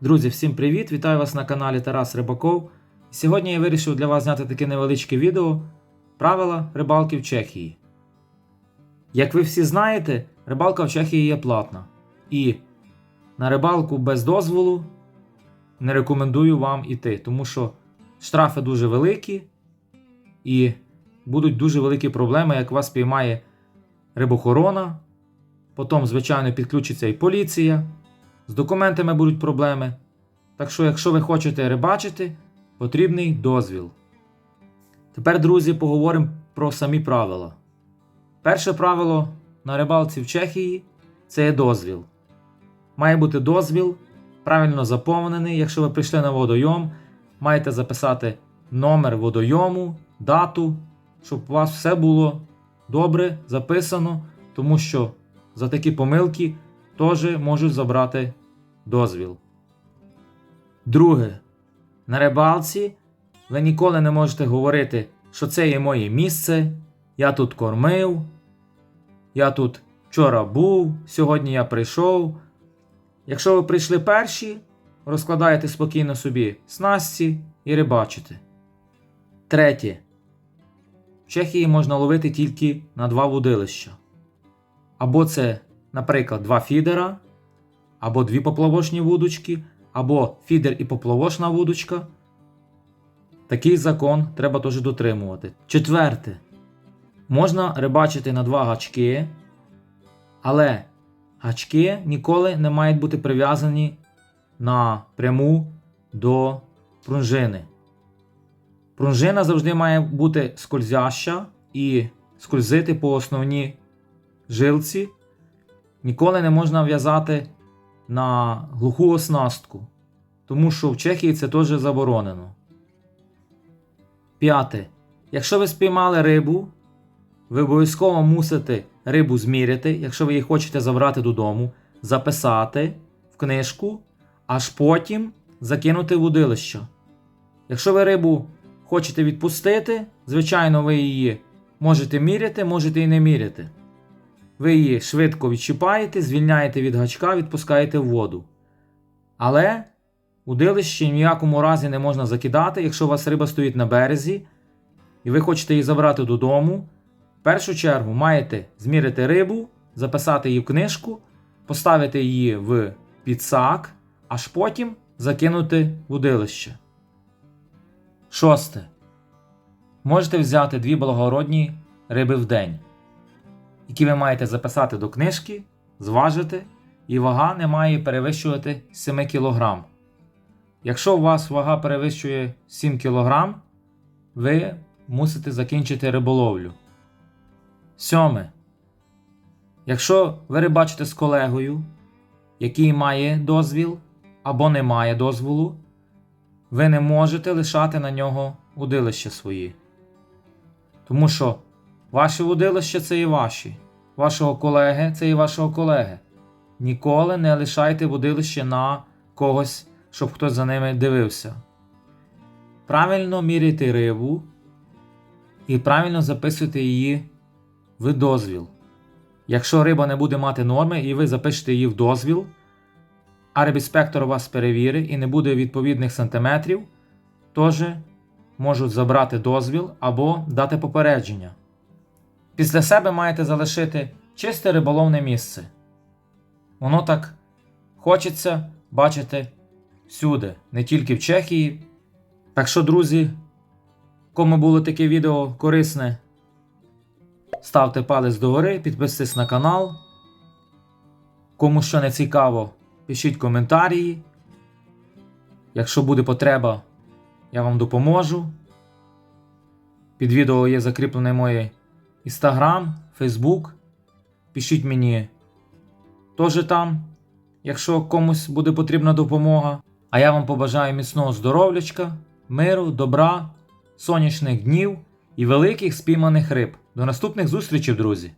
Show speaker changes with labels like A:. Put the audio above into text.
A: Друзі, всім привіт! Вітаю вас на каналі Тарас Рибаков. Сьогодні я вирішив для вас зняти таке невеличке відео Правила рибалки в Чехії. Як ви всі знаєте, рибалка в Чехії є платна. І на рибалку без дозволу не рекомендую вам іти, тому що штрафи дуже великі і будуть дуже великі проблеми, як вас піймає рибохорона. Потім, звичайно, підключиться і поліція. З документами будуть проблеми. Так що, якщо ви хочете рибачити, потрібний дозвіл. Тепер, друзі, поговоримо про самі правила. Перше правило на рибалці в Чехії це є дозвіл. Має бути дозвіл, правильно заповнений. Якщо ви прийшли на водойом, маєте записати номер водойому, дату, щоб у вас все було добре записано, тому що за такі помилки теж можуть забрати дозвіл. Друге. На рибалці ви ніколи не можете говорити, що це є моє місце, я тут кормив, я тут вчора був, сьогодні я прийшов. Якщо ви прийшли перші, розкладаєте спокійно собі снасті і рибачите. Третє. В Чехії можна ловити тільки на два вудилища. Або це, наприклад, два фідера, або дві поплавочні вудочки, або фідер і поплавочна вудочка. Такий закон треба теж дотримувати. Четверте. Можна рибачити на два гачки, але гачки ніколи не мають бути прив'язані напряму до пружини. Пружина завжди має бути скользяща і скользити по основній жилці. Ніколи не можна в'язати на глуху оснастку, тому що в Чехії це теж заборонено. П'яте. Якщо ви спіймали рибу, ви обов'язково мусите рибу зміряти, якщо ви її хочете забрати додому, записати в книжку, аж потім закинути в удилище. Якщо ви рибу хочете відпустити, звичайно, ви її можете міряти, можете і не міряти. Ви її швидко відчіпаєте, звільняєте від гачка, відпускаєте в воду. Але удилище в якому разі не можна закидати, якщо у вас риба стоїть на березі, і ви хочете її забрати додому. В першу чергу маєте змірити рибу, записати її в книжку, поставити її в підсак, аж потім закинути в удилище. Шосте. Можете взяти дві благородні риби в день які ви маєте записати до книжки, зважити, і вага не має перевищувати 7 кг. Якщо у вас вага перевищує 7 кг, ви мусите закінчити риболовлю. Сьоме. Якщо ви рибачите з колегою, який має дозвіл або не має дозволу, ви не можете лишати на нього удилища свої. Тому що Ваші водилища це і ваші. Вашого колеги це і вашого колеги. Ніколи не лишайте водилище на когось, щоб хтось за ними дивився. Правильно міряйте рибу і правильно записуйте її в дозвіл. Якщо риба не буде мати норми і ви запишете її в дозвіл, а рибінспектор вас перевірить і не буде відповідних сантиметрів, теж можуть забрати дозвіл або дати попередження. Після себе маєте залишити чисте риболовне місце. Воно так хочеться бачити всюди, не тільки в Чехії. Так що, друзі, кому було таке відео корисне, ставте палець догори, підписуйтесь на канал. Кому що не цікаво, пишіть коментарі. Якщо буде потреба, я вам допоможу. Під відео є закріплене моє Інстаграм, Фейсбук. Пишіть мені теж там, якщо комусь буде потрібна допомога. А я вам побажаю міцного здоров'ячка, миру, добра, сонячних днів і великих спійманих риб. До наступних зустрічей, друзі!